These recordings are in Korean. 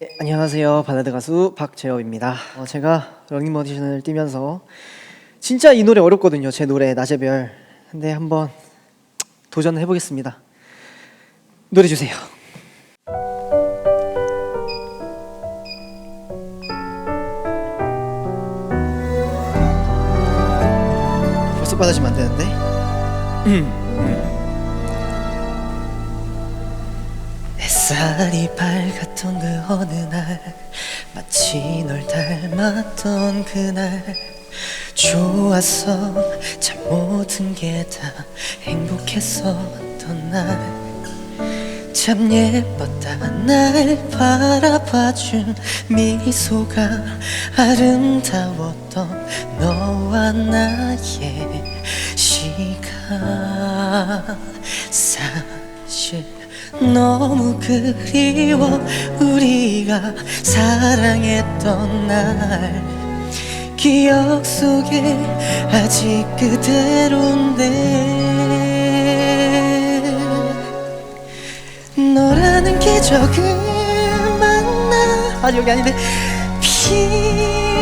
네, 안녕하세요. 발라드 가수 박재엽입니다. 어, 제가 러닝 머디션을 뛰면서 진짜 이 노래 어렵거든요. 제 노래 낮의 별. 근데 한번 도전해 보겠습니다. 노래 주세요. 벌써 받아주면 안 되는데. 햇살이 밝았던 그 어느 날 마치 널 닮았던 그날 좋았어 참 모든 게 다 행복했었던 날. 참 예뻤다 날 바라봐준 미소가 아름다웠던 너와 나의 시간. 사실 너무 그리워. 우리가 사랑했던 날. 기억 속에 아직 그대로인데. 너라는 기적을 만나. 아 여기 아닌데. 피어나.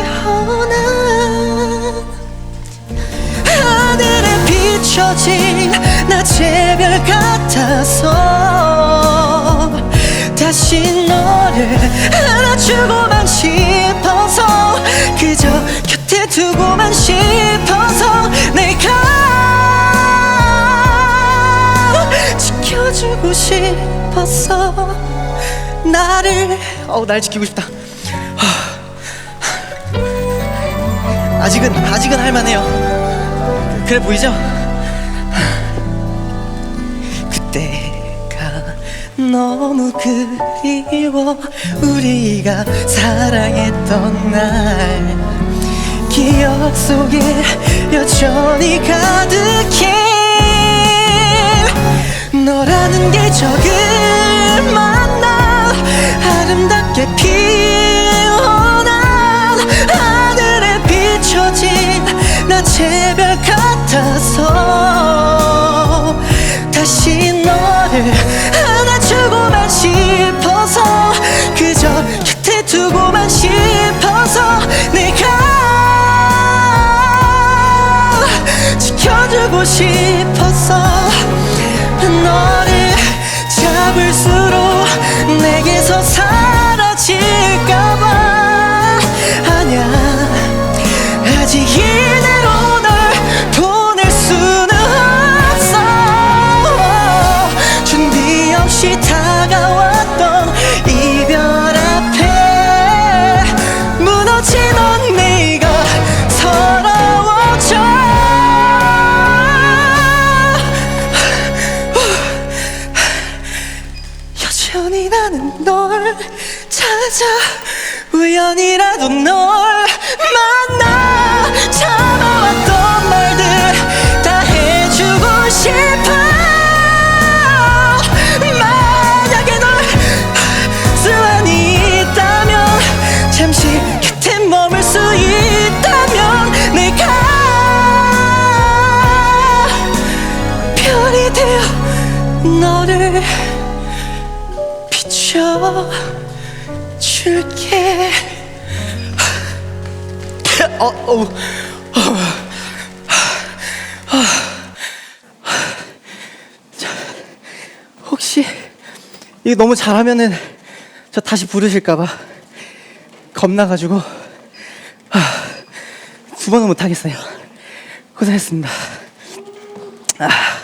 하늘에 비춰진 낮의 별 같아서 다시 너를 안아주고만 싶어서 그저 곁에 두고만 싶어서 내가 지켜주고 싶었어 나를 어우 날 지키고 싶다. 아직은 아직은 할만해요. 그래 보이죠? 그때가 너무 그리워. 우리가 사랑했던 날. 기억 속에 여전히 가득해. 너라는 기적을 만나 아름답게 피어난 하늘에 비춰진 낮의 별 같아서 지켜주고 싶었어 너를 잡을수록 내게서 사라질까봐. 아냐 아직 이대로 널 보낼 수는 없어. 준비 없이 여전히 나는 널 찾아. 우연이라도 널 만나. 참아왔던 말들 다 해주고 싶어. 만약에 널 수완이 있다면 잠시 곁에 머물 수 있다면 내가 별이 되어 너를 줄게 어, 어, 혹시 이거 너무 잘하면은 저 다시 부르실까봐 겁나가지고 아, 두 번은 못하겠어요. 고생했습니다. 아, 아.